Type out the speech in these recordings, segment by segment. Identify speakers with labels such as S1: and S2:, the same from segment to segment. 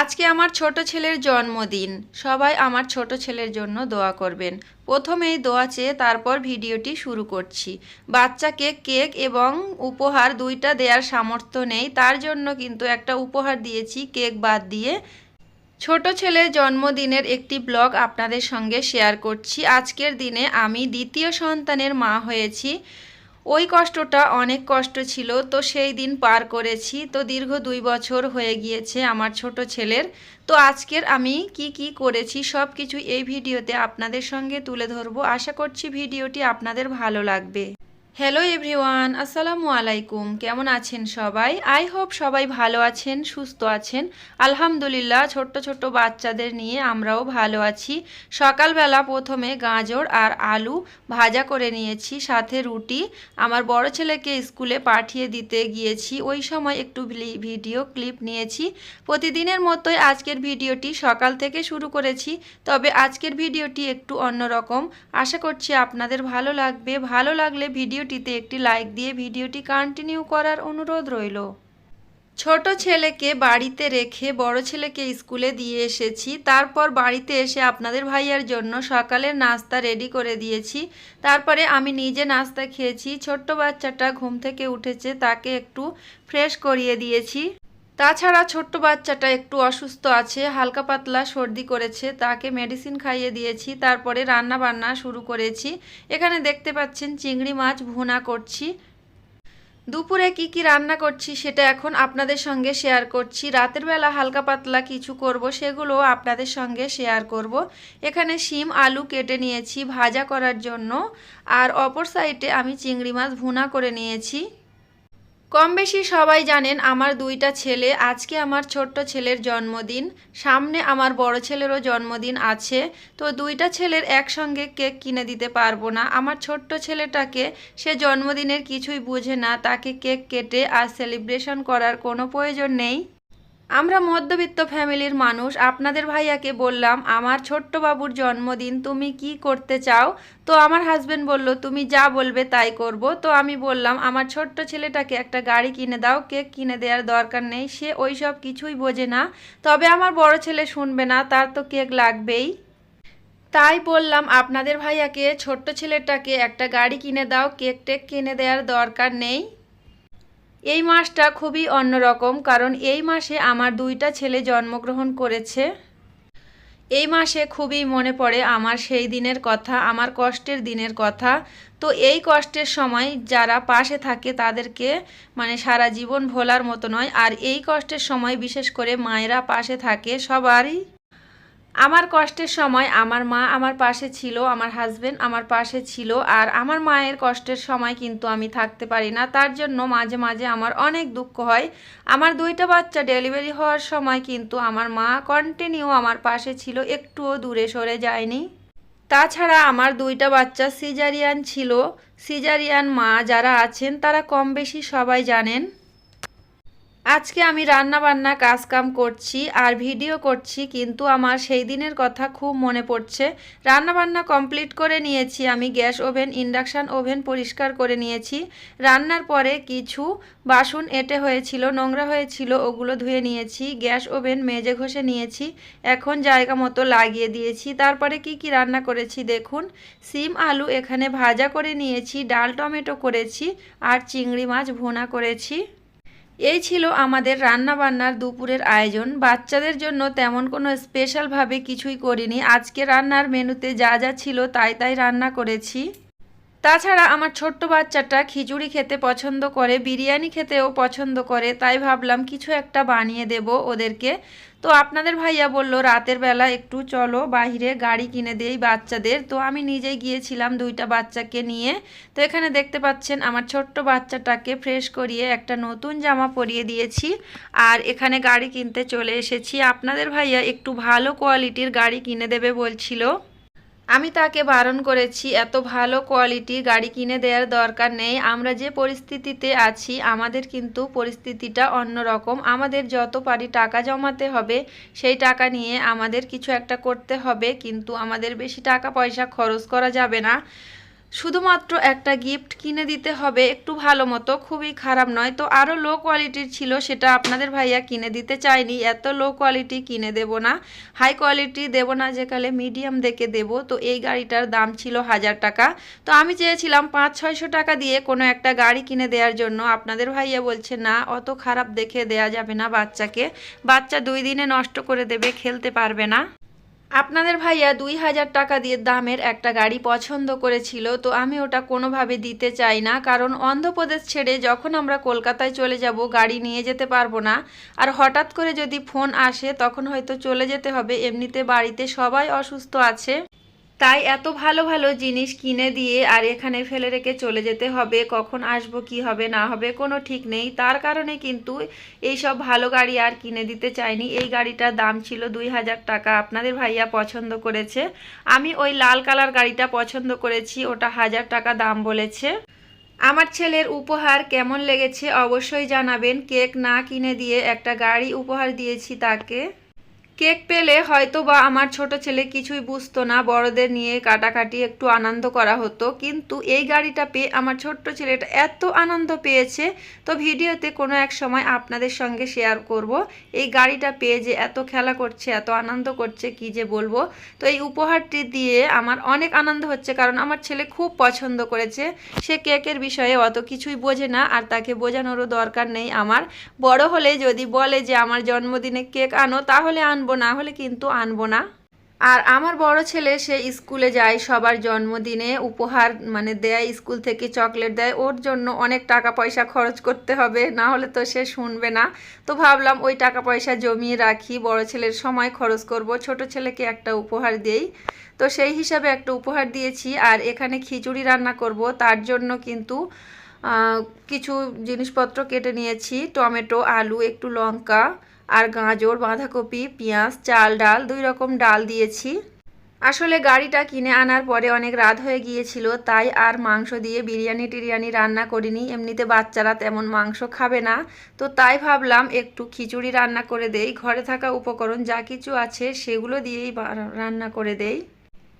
S1: আজকে আমার ছোট ছেলের জন্মদিন। সবাই আমার ছোট ছেলের জন্য দোয়া করবেন। প্রথমেই দোয়া চেয়ে তারপর ভিডিওটি শুরু করছি। বাচ্চাকে কেক এবং উপহার দুইটা দেওয়ার সামর্থ্য নেই, তার জন্য কিন্তু একটা উপহার দিয়েছি, কেক বাদ দিয়ে। ছোট ছেলের জন্মদিনের একটি ব্লগ আপনাদের সঙ্গে শেয়ার করছি। আজকের দিনে আমি দ্বিতীয় সন্তানের মা হয়েছি। ওই কষ্টটা অনেক কষ্ট ছিল, তো সেই দিন পার করেছি। তো দীর্ঘ দুই বছর হয়ে গিয়েছে আমার ছোট ছেলের। তো আজকের আমি কি কি করেছি সব কিছু এই ভিডিওতে আপনাদের সঙ্গে তুলে ধরবো। আশা করছি ভিডিওটি আপনাদের ভালো লাগবে। হ্যালো এভরিওয়ান আসসালামু আলাইকুম কেমন আছেন সবাই? আই হোপ সবাই ভালো আছেন, সুস্থ আছেন। আলহামদুলিল্লাহ, ছোট্ট ছোট্ট বাচ্চাদের নিয়ে আমরাও ভালো আছি। সকালবেলা প্রথমে গাজর আর আলু ভাজা করে নিয়েছি, সাথে রুটি। আমার বড় ছেলেকে স্কুলে পাঠিয়ে দিতে গিয়েছি। ওই সময় একটু ভিডিও ক্লিপ নিয়েছি। প্রতিদিনের মতোই আজকের ভিডিওটি সকাল থেকে শুরু করেছি। তবে আজকের ভিডিওটি একটু অন্যরকম। আশা করছি আপনাদের ভালো লাগবে। ভালো লাগলে ভিডিওটিতে একটি লাইক দিয়ে ভিডিওটি কন্টিনিউ করার অনুরোধ রইল। ছোট ছেলেকে বাড়িতে রেখে বড় ছেলেকে স্কুলে দিয়ে এসেছি। তারপর বাড়িতে এসে আপনাদের ভাইয়ার জন্য সকালের নাস্তা রেডি করে দিয়েছি। তারপরে আমি নিজে নাস্তা খেয়েছি। ছোট্ট বাচ্চাটা ঘুম থেকে উঠেছে, তাকে একটু ফ্রেশ করিয়ে দিয়েছি। তাছাড়া ছোট্ট বাচ্চাটা একটু অসুস্থ আছে, হালকা পাতলা সর্দি করেছে, তাকে মেডিসিন খাইয়ে দিয়েছি, তারপরে রান্না বান্না শুরু করেছি। এখানে দেখতে পাচ্ছেন চিংড়ি মাছ ভুনা করছি। দুপুরে কি কি রান্না করছি সেটা এখন আপনাদের সঙ্গে শেয়ার করছি। রাতের বেলা হালকা পাতলা কিছু করব, সেগুলো আপনাদের সঙ্গে শেয়ার করব। এখানে শিম, আলু কেটে নিয়েছি ভাজা করার জন্য, আর অপর সাইডে আমি চিংড়ি মাছ ভুনা করে নিয়েছি। কম বেশি সবাই জানেন আমার দুইটা ছেলে, আজকে আমার ছোট্ট ছেলের জন্মদিন, সামনে আমার বড় ছেলেরও জন্মদিন আছে, তো দুইটা ছেলের একসঙ্গে কেক কিনে দিতে পারব না। আমার ছোট্ট ছেলেটাকে সে জন্মদিনের কিছুই বুঝে না, তাকে কেক কেটে আর সেলিব্রেশন করার কোনো প্রয়োজন নেই। আমরা মধ্যবিত্ত ফ্যামিলির মানুষ, আপনাদের ভাইয়াকে বললাম, আমার ছোট্ট বাবুর জন্মদিন, তুমি কি করতে চাও? তো আমার হাজবেন্ড বলল, তুমি যা বলবে তাই করব। তো আমি বললাম, আমার ছোট্ট ছেলেটাকে একটা গাড়ি কিনে দাও, কেক কিনে দেওয়ার দরকার নেই, সে ওই সব কিছুই বোঝে না, তবে আমার বড় ছেলে শুনবে না, তার তো কেক লাগবেই। তাই বললাম, আপনাদের ভাইয়াকে, ছোট্ট ছেলেটাকে একটা গাড়ি কিনে দাও, কেক টেক কিনে দেওয়ার দরকার নেই। এই মাসটা খুবই অন্যরকম, কারণ এই মাসে আমার দুইটা ছেলে জন্মগ্রহণ করেছে। এই মাসে খুবই মনে পড়ে আমার সেই দিনের কথা, আমার কষ্টের দিনের কথা। তো এই কষ্টের সময় যারা পাশে থাকে তাদেরকে মানে সারা জীবন ভোলার মতো নয়। আর এই কষ্টের সময় বিশেষ করে মায়েরা পাশে থাকে সবারই আমার কষ্টের সময় আমার মা আমার পাশে ছিল, আমার হাজবেন্ড আমার পাশে ছিল আর আমার মায়ের কষ্টের সময় কিন্তু আমি থাকতে পারি না। তার জন্য মাঝে মাঝে আমার অনেক দুঃখ হয়। আমার দুইটা বাচ্চা ডেলিভারি হওয়ার সময় কিন্তু আমার মা কন্টিনিউ আমার পাশে ছিল, একটুও দূরে সরে যায়নি। তাছাড়া আমার দুইটা বাচ্চা সিজারিয়ান ছিল। সিজারিয়ান মা যারা আছেন তারা কম বেশি সবাই জানেন। আজকে আমি রান্না বান্না কাজ কাম করছি আর ভিডিও করছি, কিন্তু আমার সেই দিনের কথা খুব মনে পড়ছে। রান্না বান্না কমপ্লিট করে নিয়েছি আমি, গ্যাস ওভেন, ইন্ডাকশান ওভেন পরিষ্কার করে নিয়েছি। রান্নার পরে কিছু বাসন এঁটে হয়েছিল, নোংরা হয়েছিল, ওগুলো ধুয়ে নিয়েছি, গ্যাস ওভেন মেজে ঘষে নিয়েছি, এখন জায়গা মতো লাগিয়ে দিয়েছি। তারপরে কি কি রান্না করেছি দেখুন। সিম আলু এখানে ভাজা করে নিয়েছি, ডাল টমেটো করেছি, আর চিংড়ি মাছ ভোনা করেছি। এই ছিল আমাদের রান্না বান্নার দুপুরের আয়োজন। বাচ্চাদের জন্য তেমন কোনো স্পেশালভাবে কিছুই করিনি। আজকে রান্নার মেনুতে যা যা ছিল তাই তাই রান্না করেছি। তাছাড়া আমার ছোট্ট বাচ্চাটা খিচুড়ি খেতে পছন্দ করে, বিরিয়ানি খেতেও পছন্দ করে, তাই ভাবলাম কিছু একটা বানিয়ে দেব ওদেরকে। তো আপনাদের ভাইয়া বলল, রাতের বেলা একটু চলো, বাইরে গাড়ি কিনে দেই বাচ্চাদের। তো আমি নিজেই গিয়েছিলাম দুইটা বাচ্চাকে নিয়ে। তো এখানে দেখতে পাচ্ছেন, আমার ছোট্ট বাচ্চাটাকে ফ্রেশ করিয়ে একটা নতুন জামা পরিয়ে দিয়েছি আর এখানে গাড়ি কিনতে চলে এসেছি। আপনাদের ভাইয়া একটু ভালো কোয়ালিটির গাড়ি কিনে দেবে বলছিল। আমি তাকে বারণ করেছি, এত ভালো কোয়ালিটি গাড়ি কিনে দেওয়ার দরকার নেই। আমরা যে পরিস্থিতিতে আছি, আমাদের কিন্তু পরিস্থিতিটা অন্য রকম। আমাদের যত পারি টাকা জমাতে হবে, সেই টাকা নিয়ে আমাদের কিছু একটা করতে হবে, কিন্তু আমাদের বেশি টাকা পয়সা খরচ করা যাবে না। শুধুমাত্র একটা গিফট কিনে দিতে হবে, একটু ভালো মতো, খুবই খারাপ নয়। তো আরও লো কোয়ালিটির ছিল, সেটা আপনাদের ভাইয়া কিনে দিতে চায়নি। এত লো কোয়ালিটি কিনে দেব না। হাই কোয়ালিটি দেব না যেকালে মিডিয়াম দেখে দেব। তো এই গাড়িটার দাম ছিল হাজার টাকা। তো আমি চেয়েছিলাম পাঁচ, ছয়শো টাকা দিয়ে কোনো একটা গাড়ি কিনে দেওয়ার জন্য। আপনাদের ভাইয়া বলছে, না, অত খারাপ দেখে দেয়া যাবে না বাচ্চাকে। বাচ্চা দুই দিনে নষ্ট করে দেবে, খেলতে পারবে না। আপনাদের ভাইয়া দুই হাজার টাকা দিয়ে দামের একটা গাড়ি পছন্দ করেছিল, তো আমি ওটা কোনোভাবে দিতে চাই না, কারণ অন্ধ্রপ্রদেশ ছেড়ে যখন আমরা কলকাতায় চলে যাব, গাড়ি নিয়ে যেতে পারব না। আর হঠাৎ করে যদি ফোন আসে, তখন হয়তো চলে যেতে হবে। এমনিতে বাড়িতে সবাই অসুস্থ আছে। তাই এত ভালো ভালো জিনিস কিনে দিয়ে আর এখানে ফেলে রেখে চলে যেতে হবে, কখন আসব, কি হবে, না হবে, কোনো ঠিক নেই। তার কারণে কিন্তু এই সব ভালো গাড়ি আর কিনে দিতে চাইনি। এই গাড়িটার দাম ছিল দুই হাজার টাকা। আপনাদের ভাইয়া পছন্দ করেছে। আমি ওই লাল কালার গাড়িটা পছন্দ করেছি। ওটা হাজার টাকা দাম বলেছে। আমার ছেলের উপহার কেমন লেগেছে অবশ্যই জানাবেন। কেক না কিনে দিয়ে একটা গাড়ি উপহার দিয়েছি তাকে। কেক পেলে হয়তো বা আমার ছোট ছেলে কিছুই বুঝতো না, বড়দের নিয়ে কাটাকাটি একটু আনন্দ করা হতো। কিন্তু এই গাড়িটা পেয়ে আমার ছোট্ট ছেলেটা এত আনন্দ পেয়েছে। তো ভিডিওতে কোনো এক সময় আপনাদের সঙ্গে শেয়ার করব, এই গাড়িটা পেয়ে যে এত খেলা করছে, এত আনন্দ করছে, কি যে বলব। তো এই উপহারটি দিয়ে আমার অনেক আনন্দ হচ্ছে, কারণ আমার ছেলে খুব পছন্দ করেছে। সে কেকের বিষয়ে অত কিছুই বোঝে না, আর তাকে বোঝানোরও দরকার নেই আমার। বড় হলে যদি বলে যে, আমার জন্মদিনে কেক আনো, তাহলে আনব না হলে কিন্তু আনব না। আর আমার বড় ছেলে, সে স্কুলে যায়, সবার জন্মদিনে উপহার মানে দেয়, স্কুল থেকে চকলেট দেয়, ওর জন্য অনেক টাকা পয়সা খরচ করতে হবে, না হলে তো সে শুনবে না। তো ভাবলাম ওই টাকা পয়সা জমিয়ে রাখি, বড় ছেলের সময় খরচ করব, ছোট ছেলেকে একটা উপহার দেই। তো সেই হিসাবে একটা উপহার দিয়েছি, আর এখানে খিচুড়ি রান্না করব, তার জন্য কিন্তু কিছু জিনিসপত্র কেটে নিয়েছি, টমেটো, আলু, একটু লঙ্কা আর গাজর, বাঁধাকপি, পেঁয়াজ, চাল, ডাল, দুই রকম ডাল দিয়েছি। আসলে গাড়িটা কিনে আনার পরে অনেক রাত হয়ে গিয়েছিল, তাই আর মাংস দিয়ে বিরিয়ানি টিরিয়ানি রান্না করিনি। এমনিতে বাচ্চারা তেমন মাংস খাবে না, তো তাই ভাবলাম একটু খিচুড়ি রান্না করে দেই। ঘরে থাকা উপকরণ যা কিছু আছে সেগুলো দিয়েই রান্না করে দেই।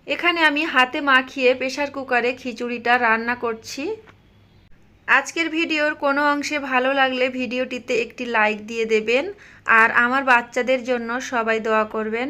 S1: এখানে আমি হাতে মাখিয়ে প্রেশার কুকারে খিচুড়িটা রান্না করছি। আজকের ভিডিওর কোনো অংশে ভালো লাগলে ভিডিওটিতে একটি লাইক দিয়ে দেবেন আর আমার বাচ্চাদের জন্য সবাই দোয়া করবেন।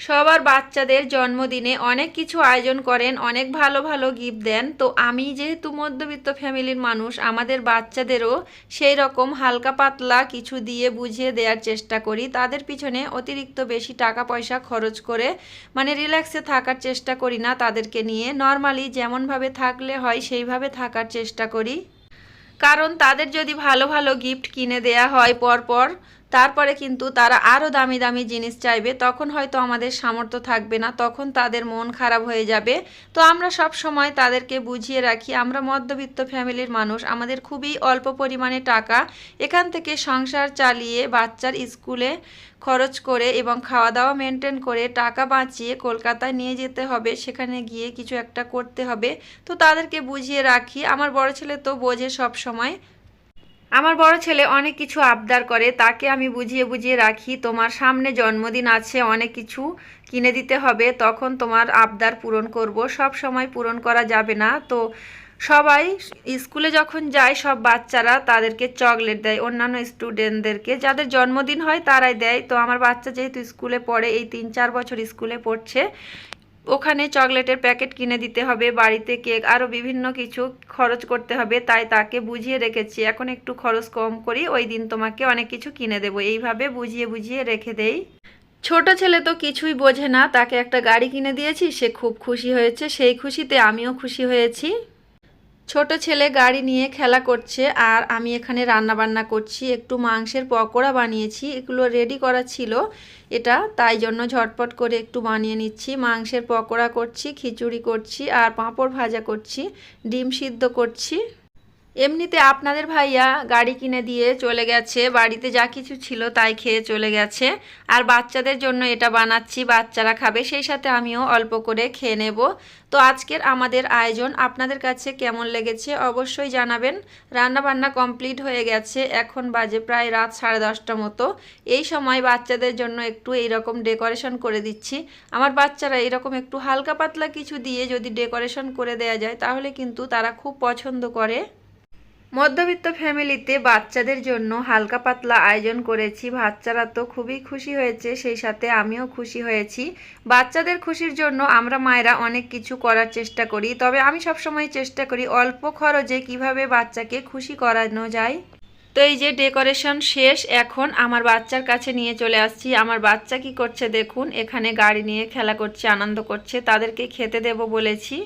S1: সবার বাচ্চাদের জন্মদিনে অনেক কিছু আয়োজন করেন, অনেক ভালো ভালো গিফট দেন। তো আমি যেহেতু মধ্যবিত্ত ফ্যামিলির মানুষ, আমাদের বাচ্চাদেরও সেই রকম হালকা পাতলা কিছু দিয়ে বুঝিয়ে দেওয়ার চেষ্টা করি। তাদের পিছনে অতিরিক্ত বেশি টাকা পয়সা খরচ করে মানে রিল্যাক্সে থাকার চেষ্টা করি না তাদেরকে নিয়ে। নর্মালি যেমনভাবে থাকলে হয়, সেইভাবে থাকার চেষ্টা করি। কারণ তাদের যদি ভালো ভালো গিফট কিনে দেয়া হয় পরপর তারপরে কিন্তু তারা আরও দামি দামি জিনিস চাইবে, তখন হয়তো আমাদের সামর্থ্য থাকবে না, তখন তাদের মন খারাপ হয়ে যাবে। তো আমরা সব সময় তাদেরকে বুঝিয়ে রাখি, আমরা মধ্যবিত্ত ফ্যামিলির মানুষ, আমাদের খুবই অল্প পরিমাণে টাকা, এখান থেকে সংসার চালিয়ে বাচ্চার স্কুলে খরচ করে এবং খাওয়া দাওয়া মেনটেন করে টাকা বাঁচিয়ে কলকাতায় নিয়ে যেতে হবে, সেখানে গিয়ে কিছু একটা করতে হবে। তো তাদেরকে বুঝিয়ে রাখি, আমার বড় ছেলে তো বোঝে সব সময়। আমার বড় ছেলে অনেক কিছু আবদার করে, তাকে আমি বুঝিয়ে বুঝিয়ে রাখি, তোমার সামনে জন্মদিন আছে, অনেক কিছু কিনে দিতে হবে, তখন তোমার আবদার পূরণ করব। সব সময় পূরণ করা যাবে না। তো সবাই স্কুলে যখন যায়, সব বাচ্চারা তাদেরকে চকলেট দেয়, অন্যান্য স্টুডেন্টদেরকে। যাদের জন্মদিন হয়, তারাই দেয়। তো আমার বাচ্চা যেহেতু স্কুলে পড়ে, এই তিন চার বছর স্কুলে পড়ছে ওখানে চকলেটের প্যাকেট কিনে দিতে হবে, বাড়িতে কেক আরও বিভিন্ন কিছু খরচ করতে হবে, তাই তাকে বুঝিয়ে রেখেছি। এখন একটু খরচ কম করি, ওই দিন তোমাকে অনেক কিছু কিনে দেবো। এইভাবে বুঝিয়ে বুঝিয়ে রেখে দেই। ছোট ছেলে তো কিছুই বোঝে না, তাকে একটা গাড়ি কিনে দিয়েছি, সে খুব খুশি হয়েছে, সেই খুশিতে আমিও খুশি হয়েছি। ছোট ছেলে গাড়ি নিয়ে খেলা করছে আর আমি এখানে রান্না বান্না করছি, একটু মাংসের পকোড়া বানিয়েছি, এগুলো রেডি করা ছিল এটা, তাই জন্য ঝটপট করে একটু বানিয়ে নিচ্ছি। মাংসের পকোড়া করছি, খিচুড়ি করছি আর পাঁপড় ভাজা করছি, ডিম সিদ্ধ করছি। এমনিতে আপনাদের ভাইয়া গাড়ি কিনে দিয়ে চলে গেছে, বাড়িতে যা কিছু ছিল তাই খেয়ে চলে গেছে। আর বাচ্চাদের জন্য এটা বানাচ্ছি, বাচ্চারা খাবে, সেই সাথে আমিও অল্প করে খেয়ে নেব। তো আজকের আমাদের আয়োজন আপনাদের কাছে কেমন লেগেছে অবশ্যই জানাবেন। রান্না বান্না কমপ্লিট হয়ে গেছে, এখন বাজে প্রায় রাত সাড়ে দশটা মতো। এই সময় বাচ্চাদের জন্য একটু এইরকম ডেকোরেশন করে দিচ্ছি। আমার বাচ্চারা এরকম একটু হালকা পাতলা কিছু দিয়ে যদি ডেকোরেশন করে দেয়া যায়, তাহলে কিন্তু তারা খুব পছন্দ করে। মধ্যবিত্ত ফ্যামিলিতে বাচ্চাদের জন্য হালকা পাতলা আয়োজন করেছি। বাচ্চারা তো খুবই খুশি হয়েছে, সেই সাথে আমিও খুশি হয়েছি। বাচ্চাদের খুশির জন্য আমরা মায়েরা অনেক কিছু করার চেষ্টা করি, তবে আমি সবসময় চেষ্টা করি অল্প খরচে কীভাবে বাচ্চাকে খুশি করানো যায়। তো এই যে ডেকোরেশন শেষ, এখন আমার বাচ্চার কাছে নিয়ে চলে আসছি। আমার বাচ্চা কি করছে দেখুন, এখানে গাড়ি নিয়ে খেলা করছে, আনন্দ করছে, তাদেরকে খেতে দেব বলেছি।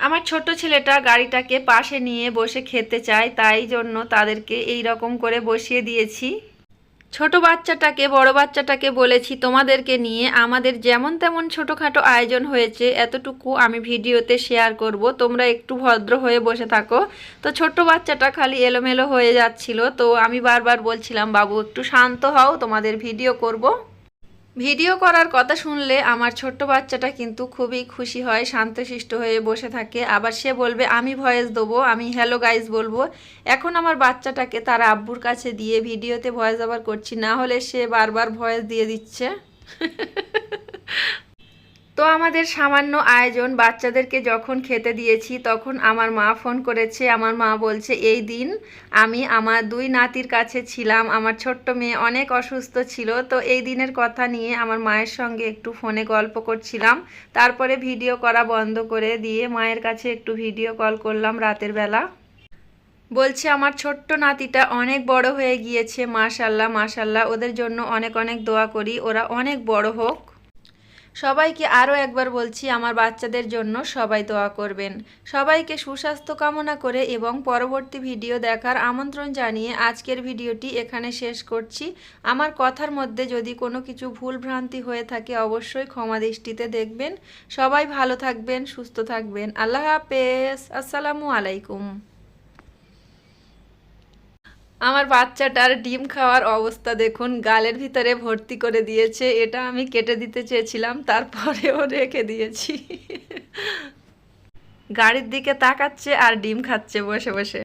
S1: আমার ছোট ছেলেটা গাড়িটাকে পাশে নিয়ে বসে খেতে চায়, তাই জন্য তাদেরকে এই রকম করে বসিয়ে দিয়েছি। ছোট বাচ্চাটাকে, বড় বাচ্চাটাকে বলেছি, তোমাদেরকে নিয়ে আমাদের যেমন তেমন ছোটোখাটো আয়োজন হয়েছে, এতটুকু আমি ভিডিওতে শেয়ার করব। তোমরা একটু ভদ্র হয়ে বসে থাকো। তো ছোট্ট বাচ্চাটা খালি এলোমেলো হয়ে যাচ্ছিল। তো আমি বারবার বলছিলাম, বাবু, একটু শান্ত হও, তোমাদের ভিডিও করব। ভিডিও করার কথা শুনলে আমার ছোট্ট বাচ্চাটা কিন্তু খুবই খুশি হয়, শান্তশিষ্ট হয়ে বসে থাকে। আবার সে বলবে, আমি ভয়েস দেবো, আমি হ্যালো গাইজ বলব। এখন আমার বাচ্চাটাকে তার আব্বুর কাছে দিয়ে ভিডিওতে ভয়েস আবার করছি, না হলে সে বারবার ভয়েস দিয়ে দিচ্ছে। তো আমাদের সামান্য আয়োজন, বাচ্চাদেরকে যখন খেতে দিয়েছি, তখন আমার মা ফোন করেছে, আমার মা বলছে, এই দিন আমি আমার দুই নাতির কাছে ছিলাম, আমার ছোট্ট মেয়ে অনেক অসুস্থ ছিল, তো এই দিনের কথা নিয়ে আমার মায়ের সঙ্গে একটু ফোনে গল্প করছিলাম, তারপরে ভিডিও করা বন্ধ করে দিয়ে মায়ের কাছে একটু ভিডিও কল করলাম রাতের বেলা। বলছে, আমার ছোট্ট নাতিটা অনেক বড় হয়ে গিয়েছে, মাশাল্লাহ মাশাল্লাহ, ওদের জন্য অনেক অনেক দোয়া করি, ওরা অনেক বড় হোক। সবাইকে আরও একবার বলছি, আমার বাচ্চাদের জন্য সবাই দোয়া করবেন। সবাইকে সুস্বাস্থ্য কামনা করে এবং পরবর্তী ভিডিও দেখার আমন্ত্রণ জানিয়ে আজকের ভিডিওটি এখানে শেষ করছি। আমার কথার মধ্যে যদি কোনো কিছু ভুল ভ্রান্তি হয়ে থাকে অবশ্যই ক্ষমা দৃষ্টিতে দেখবেন। সবাই ভালো থাকবেন, সুস্থ থাকবেন। আল্লাহ হাফেজ। আসসালামু আলাইকুম। আমার বাচ্চাটার ডিম খাওয়ার অবস্থা দেখুন, গালের ভিতরে ভর্তি করে দিয়েছে, এটা আমি কেটে দিতে চেয়েছিলাম, তারপরেও রেখে দিয়েছি। গাড়ির দিকে তাকাচ্ছে আর ডিম খাচ্ছে বসে বসে।